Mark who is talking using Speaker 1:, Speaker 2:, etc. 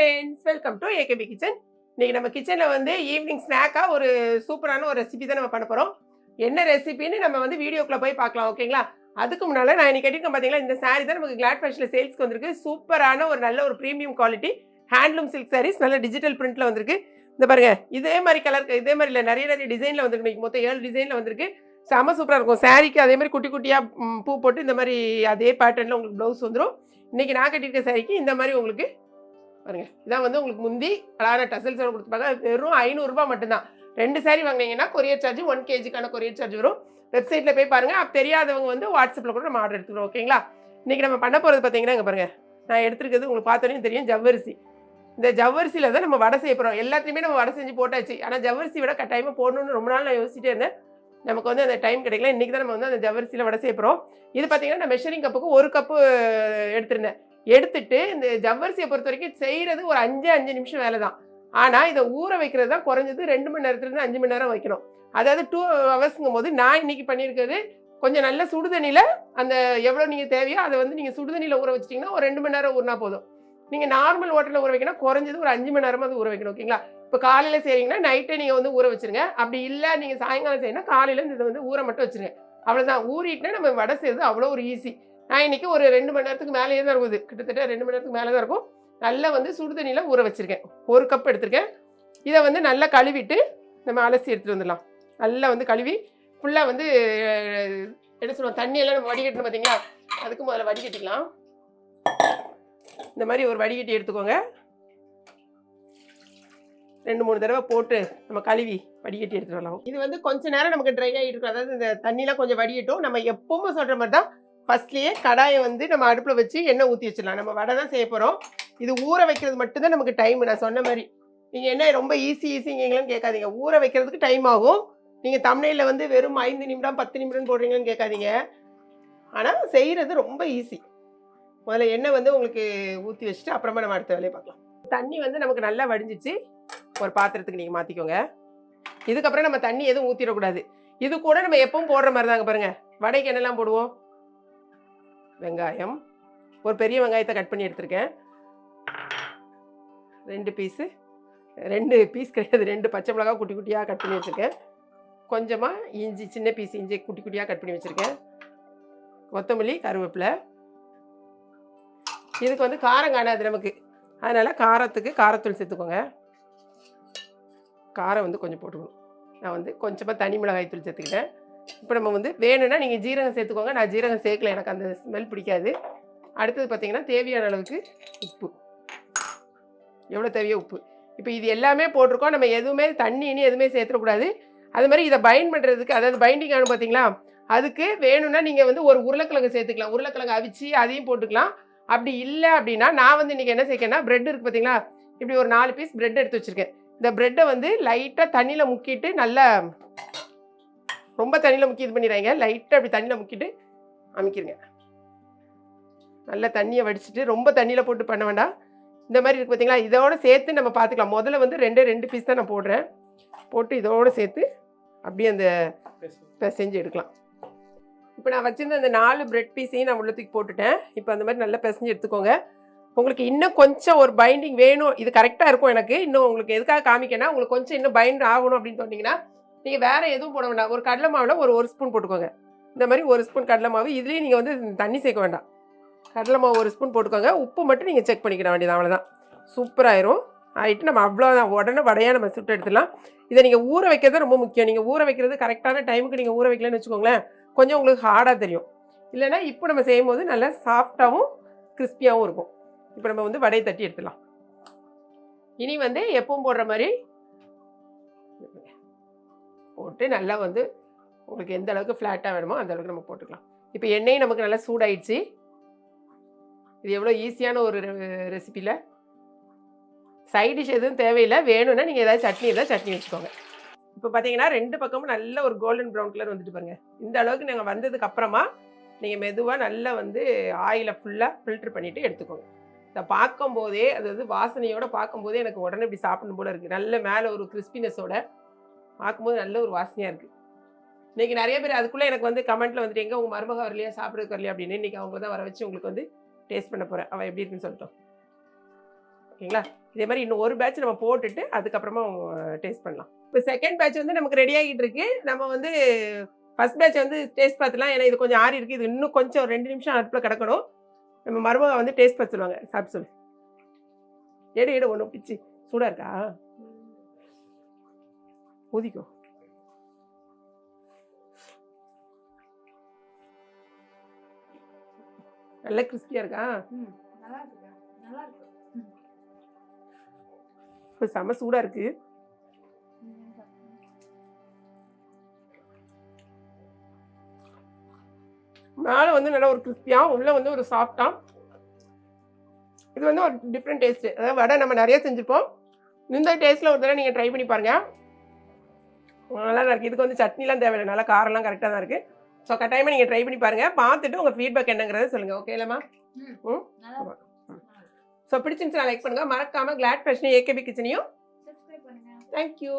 Speaker 1: Friends welcome to AKP kitchen இன்னைக்கு நம்ம கிச்சனில் வந்து ஈவினிங் ஸ்நாக்காக ஒரு சூப்பரான ஒரு ரெசிபி தான் நம்ம பண்ண போகிறோம் என்ன ரெசிபின்னு நம்ம வந்து வீடியோக்குள்ளே போய் பார்க்கலாம் ஓகேங்களா அதுக்கு முன்னால் நான் இன்னைக்கு கேட்டிருக்கேன் பார்த்தீங்களா இந்த சாரீ தான் நமக்கு கிளாட் ஃபேஷனில் சேல்ஸ்க்கு வந்திருக்கு. சூப்பரான ஒரு நல்ல ஒரு premium quality handloom silk sarees நல்ல டிஜிட்டல் பிரிண்ட்டில் வந்திருக்கு. இந்த பாருங்கள் இதே மாதிரி கலர் இதே மாதிரி இல்லை நிறைய நிறைய டிசைனில் வந்திருக்கு. இன்றைக்கி மொத்தம் ஏழு டிசைனில் வந்திருக்கு. செம சூப்பராக இருக்கும். சாரீக்கு அதே மாதிரி குட்டி குட்டியாக பூ போட்டு இந்த மாதிரி அதே பேட்டர்னில் உங்களுக்கு ப்ளவுஸ் வந்துடும் இன்றைக்கி நான் கட்டியிருக்க சாரிக்கு இந்த மாதிரி உங்களுக்கு பாருங்க. இதான் வந்து உங்களுக்கு முந்தி அழகான டசல்ஸோட கொடுத்துப்பாங்க வெறும் ஐநூறுரூபா மட்டும்தான். ரெண்டு சாரி வாங்கினீங்கன்னா கொரியர் சார்ஜ் ஒன் கேஜிக்கான கொரியர் சார்ஜ் வரும். வெப்சைட்டில் போய் பாருங்க. அப்போ தெரியாதவங்க வந்து வாட்ஸ்அப்பில் கூட நம்ம ஆர்டர் எடுத்துக்கிறோம். ஓகேங்களா இன்றைக்கி நம்ம பண்ண போகிறது பார்த்தீங்கன்னா இங்கே பாருங்கள் நான் எடுத்துருக்கிறது உங்களுக்கு பார்த்தோன்னே தெரியும். ஜவ்வரிசி. இந்த ஜவ்வரிசியில் தான் நம்ம வடை செய்ய போகிறோம் எல்லாத்தையுமே நம்ம வடை செஞ்சு போட்டாச்சு. ஆனால் ஜவ்வரிசி விட கட்டாயமாக போடணும்னு ரொம்ப நாள் நான் யோசிச்சுட்டே இருந்தேன். நமக்கு வந்து அந்த டைம் கிடைக்கல. இன்றைக்கி தான் நம்ம வந்து அந்த ஜவ்வரிசியில் வடை செய்ய போகிறோம் இது பார்த்தீங்கன்னா நான் மெஷரிங் கப்புக்கு ஒரு கப்பு எடுத்திருந்தேன். எடுத்துட்டு இந்த ஜவ்வரிசியை பொறுத்த வரைக்கும் செய்கிறது ஒரு அஞ்சு அஞ்சு நிமிஷம் வேலை தான் ஆனால் இதை ஊற வைக்கிறது தான் குறைஞ்சது ரெண்டு மணி நேரத்துலேருந்து அஞ்சு மணி நேரம் வைக்கணும். அதாவது டூ ஹவர்ஸுங்கும் போது நான் இன்னைக்கு பண்ணியிருக்கிறது கொஞ்சம் நல்ல சுடுதண்ணியில் அந்த எவ்வளோ நீங்கள் தேவையோ அதை வந்து நீங்கள் சுடுதண்ணியில் ஊற வச்சிட்டிங்கன்னா ஒரு ரெண்டு மணி நேரம் ஊறினா போதும். நீங்கள் நார்மல் வாட்டரில் ஊற வைக்கணும் குறைஞ்சது ஒரு அஞ்சு மணி நேரமாக அது ஊற வைக்கணும் ஓகேங்களா? இப்போ காலையில் செய்கிறீங்கன்னா நைட்டே நீங்கள் வந்து ஊற வச்சிருங்க. அப்படி இல்லை நீங்கள் சாயங்காலம் செய்யணும் காலையில் இதை வந்து ஊற மட்டும் வச்சிருங்க. அவ்வளோதான் ஊறிட்டுனா நம்ம வடை செய்யறது அவ்வளோ ஒரு ஈஸி நான் இன்றைக்கி ஒரு ரெண்டு மணி நேரத்துக்கு மேலேயே தான் இருக்குது. கிட்டத்தட்ட ரெண்டு மணி நேரத்துக்கு மேலே தான் இருக்கும். நல்லா வந்து சுடு தண்ணியில் ஊற வச்சுருக்கேன். ஒரு கப் எடுத்திருக்கேன். இதை வந்து நல்லா கழுவிட்டு நம்ம அலசி எடுத்துகிட்டு வந்துடலாம். நல்லா வந்து கழுவி ஃபுல்லாக வந்து என்ன சொல்லுவோம் தண்ணியெல்லாம் நம்ம வடிகட்டணும் பார்த்தீங்களா அதுக்கு முதல்ல வடிகட்டிக்கலாம். இந்த மாதிரி ஒரு வடிகட்டி எடுத்துக்கோங்க. ரெண்டு மூணு தடவை போட்டு நம்ம கழுவி வடிகட்டி எடுத்துகிட்டு வரலாம். இது வந்து கொஞ்ச நேரம் நமக்கு ட்ரை ஆகிட்டு இருக்கும். அதாவது இந்த தண்ணிலாம் கொஞ்சம் வடிகட்டும் நம்ம எப்பவும் சொல்கிற மாதிரி தான் ஃபர்ஸ்ட்லேயே கடாயை வந்து நம்ம அடுப்பில் வச்சு எண்ணெய் ஊற்றி வச்சிடலாம். நம்ம வடை தான் செய்ய போகிறோம் இது ஊற வைக்கிறது மட்டும்தான் நமக்கு டைம் நான் சொன்ன மாதிரி. நீங்கள் என்ன ரொம்ப ஈஸி ஈஸிங்கன்னு கேட்காதீங்க. ஊற வைக்கிறதுக்கு டைம் ஆகும். நீங்கள் தமிழில் வந்து வெறும் ஐந்து நிமிடம் பத்து நிமிடம் போடுறீங்கன்னு கேட்காதீங்க. ஆனால் செய்கிறது ரொம்ப ஈஸி முதல்ல எண்ணெய் வந்து உங்களுக்கு ஊற்றி வச்சுட்டு அப்புறமா நம்ம அடுத்த வேலையை பார்க்கலாம். தண்ணி வந்து நமக்கு நல்லா வடிஞ்சிச்சு. ஒரு பாத்திரத்துக்கு நீங்கள் மாற்றிக்கோங்க இதுக்கப்புறம் நம்ம தண்ணி எதுவும் ஊற்றிடக்கூடாது இது கூட நம்ம எப்பவும் போடுற மாதிரி தாங்க பாருங்கள் வடைக்கு என்னெல்லாம் போடுவோம்? வெங்காயம். ஒரு பெரிய வெங்காயத்தை கட் பண்ணி எடுத்திருக்கேன். ரெண்டு பீஸு ரெண்டு பீஸ் கிடையாது ரெண்டு பச்சை மிளகா குட்டி குட்டியாக கட் பண்ணி வச்சுருக்கேன். கொஞ்சமாக இஞ்சி சின்ன பீஸ் இஞ்சி குட்டி குட்டியாக கட் பண்ணி வச்சுருக்கேன். கொத்தமல்லி கருவேப்பிலை. இதுக்கு வந்து காரம் காணாது நமக்கு. அதனால் காரத்துக்கு காரத்தூள் சேர்த்துக்கோங்க. காரம் வந்து கொஞ்சம் போட்டுக்கணும். நான் வந்து கொஞ்சமாக தனி மிளகாய் தூள் சேர்த்துக்கிட்டேன். இப்போ நம்ம வந்து வேணும்னா நீங்கள் ஜீரகம் சேர்த்துக்கோங்க. நான் ஜீரகம் சேர்க்கல. எனக்கு அந்த ஸ்மெல் பிடிக்காது. அடுத்தது பார்த்தீங்கன்னா தேவையான அளவுக்கு உப்பு. எவ்வளோ தேவையோ உப்பு. இப்போ இது எல்லாமே போட்டிருக்கோம். நம்ம எதுவுமே தண்ணி இனி எதுவுமே சேர்த்துடக்கூடாது. அது மாதிரி இதை பைண்ட் பண்ணுறதுக்கு அதாவது பைண்டிங் ஆகணும் பார்த்தீங்களா அதுக்கு வேணும்னா நீங்கள் வந்து ஒரு உருளைக்கிழங்கு சேர்த்துக்கலாம். உருளைக்கிழங்கு அவிச்சு அதையும் போட்டுக்கலாம். அப்படி இல்லை அப்படின்னா நான் வந்து இன்றைக்கி என்ன சேர்க்கேன்னா ப்ரெட் இருக்குது பார்த்தீங்களா இப்படி ஒரு நாலு பீஸ் ப்ரெட் எடுத்து வச்சுருக்கேன். இந்த ப்ரெட்டை வந்து லைட்டாக தண்ணியில் முக்கிட்டு நல்லா ரொம்ப தண்ணியில் முக்கி இது பண்ணிடுறாங்க லைட்டாக அப்படி தண்ணியில் முக்கிட்டு அமைக்கிருங்க. நல்லா தண்ணியை வடிச்சிட்டு ரொம்ப தண்ணியில் போட்டு பண்ண வேண்டாம். இந்த மாதிரி இருக்குது பார்த்தீங்களா இதோட சேர்த்து நம்ம பார்த்துக்கலாம் முதல்ல வந்து ரெண்டே ரெண்டு பீஸ் தான் நான் போடுறேன். போட்டு இதோடு சேர்த்து அப்படியே அந்த செஞ்சு எடுக்கலாம். இப்போ நான் வச்சுருந்த அந்த நாலு பிரெட் பீஸையும் நான் உள்ளத்துக்கு போட்டுட்டேன். இப்போ அந்த மாதிரி நல்லா பிசைஞ்சு எடுத்துக்கோங்க. உங்களுக்கு இன்னும் கொஞ்சம் ஒரு பைண்டிங் வேணும். இது கரெக்டாக இருக்கும் எனக்கு. இன்னும் உங்களுக்கு எதுக்காக காமிக்கனா உங்களுக்கு கொஞ்சம் இன்னும் பைண்ட் ஆகணும் அப்படின்னு சொன்னீங்கன்னா நீங்கள் வேறு எதுவும் போட வேண்டாம். ஒரு கடலை மாவில் ஒரு ஒரு ஸ்பூன் போட்டுக்கோங்க. இந்த மாதிரி ஒரு ஸ்பூன் கடலை மாவு. இதுலேயும் நீங்கள் வந்து தண்ணி சேர்க்க வேண்டாம். கடலை மாவு ஒரு ஸ்பூன் போட்டுக்கோங்க. உப்பு மட்டும் நீங்கள் செக் பண்ணிக்கிட வேண்டியது. அவ்வளோதான் சூப்பராயிரும் ஆகிட்டு நம்ம அவ்வளோதான் உடனே வடையாக நம்ம சுட்டு எடுத்துடலாம். இதை நீங்கள் ஊற வைக்கிறது ரொம்ப முக்கியம். நீங்கள் ஊற வைக்கிறது கரெக்டான டைமுக்கு நீங்கள் ஊற வைக்கலன்னு வச்சுக்கோங்களேன் கொஞ்சம் உங்களுக்கு ஹார்டாக தெரியும். இல்லைன்னா இப்போ நம்ம செய்யும் போது நல்லா சாஃப்டாகவும் கிறிஸ்பியாகவும் இருக்கும். இப்போ நம்ம வந்து வடையை தட்டி எடுத்துடலாம். இனி வந்து எப்பவும் போடுற மாதிரி போட்டு நல்லா வந்து உங்களுக்கு எந்த அளவுக்கு ஃப்ளாட்டாக வேணுமோ அந்த அளவுக்கு நம்ம போட்டுக்கலாம். இப்போ எண்ணெயும் நமக்கு நல்லா சூடாயிடுச்சு. இது எவ்வளோ ஈஸியான ஒரு ரெசிபியில் சைட் டிஷ் எதுவும் தேவையில்லை. வேணும்னா நீங்கள் ஏதாவது சட்னி இருந்தால் சட்னி வச்சுக்கோங்க. இப்போ பார்த்தீங்கன்னா ரெண்டு பக்கமும் நல்ல ஒரு கோல்டன் ப்ரௌன் கலர் வந்துட்டு பாருங்க. இந்த அளவுக்கு நாங்கள் வந்ததுக்கு அப்புறமா நீங்கள் மெதுவாக நல்லா வந்து ஆயிலை ஃபுல்லாக ஃபில்டர் பண்ணிவிட்டு எடுத்துக்கோங்க. இதை பார்க்கும்போதே அதாவது வாசனையோடு பார்க்கும்போதே எனக்கு உடனே இப்படி சாப்பிடணும் போல இருக்குது நல்ல மேலே ஒரு கிறிஸ்பினஸோட பார்க்கும்போது நல்ல ஒரு வாசனையாக இருக்குது இன்றைக்கி நிறைய பேர் அதுக்குள்ளே எனக்கு வந்து கமெண்ட்டில் வந்துட்டு எங்கே உங்கள் மருமக வரலையா? சாப்பிட்றதுக்கு வரலையா? அப்படின்னு இன்றைக்கி அவங்க தான் வர வச்சு உங்களுக்கு வந்து டேஸ்ட் பண்ண போகிறேன் அவள் எப்படி இருக்குன்னு சொல்லிட்டோம். ஓகேங்களா? இதே மாதிரி இன்னும் ஒரு பேட்ச் நம்ம போட்டுட்டு அதுக்கப்புறமா டேஸ்ட் பண்ணலாம். இப்போ செகண்ட் பேட்ச் வந்து நமக்கு ரெடி ஆகிட்டு இருக்கு. நம்ம வந்து ஃபர்ஸ்ட் பேட்ச் வந்து டேஸ்ட் பார்த்துலாம் ஏன்னா இது கொஞ்சம் ஆறி இருக்குது இது இன்னும் கொஞ்சம் ரெண்டு நிமிஷம் அடுப்பில் கிடக்கணும். நம்ம மருமக வந்து டேஸ்ட் பார்த்து சொல்லுவாங்க சாப்பிட்டு சொல்லு. எடு எடு ஒன்று பிச்சு. சூடாக இருக்கா? ஊதிக்கோ நல்ல கிறிஸ்பியாக இருக்கா. இப்போ செம சூடாக இருக்கு மேலே வந்து நல்ல ஒரு கிறிஸ்பியாக உள்ளே வந்து ஒரு சாஃப்டாக இது வந்து ஒரு டிஃப்ரெண்ட் டேஸ்ட்டு அதாவது வடை நம்ம நிறைய செஞ்சுருப்போம். இந்த டேஸ்ட்டில் ஒரு தடவை நீங்கள் ட்ரை பண்ணி பாருங்கள் நல்லா தான் இருக்குது இதுக்கு வந்து சட்னிலாம் தேவையில்லை. நல்லா காரம்லாம் கரெக்டாக தான் இருக்குது ஸோ கட்டாயமாக நீங்கள் ட்ரை பண்ணி பாருங்கள் பார்த்துட்டு உங்கள் ஃபீட்பேக் என்னங்கிறத சொல்லுங்கள் ஓகே இல்லைம்மா?
Speaker 2: ம், இருக்கு.
Speaker 1: ஸோ பிடிச்சிருந்துச்சுன்னா லைக் பண்ணுங்கள் மறக்காமல் கிளாட் ஃபேஷன் ஏகேபி கிச்சனையும்
Speaker 2: பண்ணுங்க.
Speaker 1: தேங்க்யூ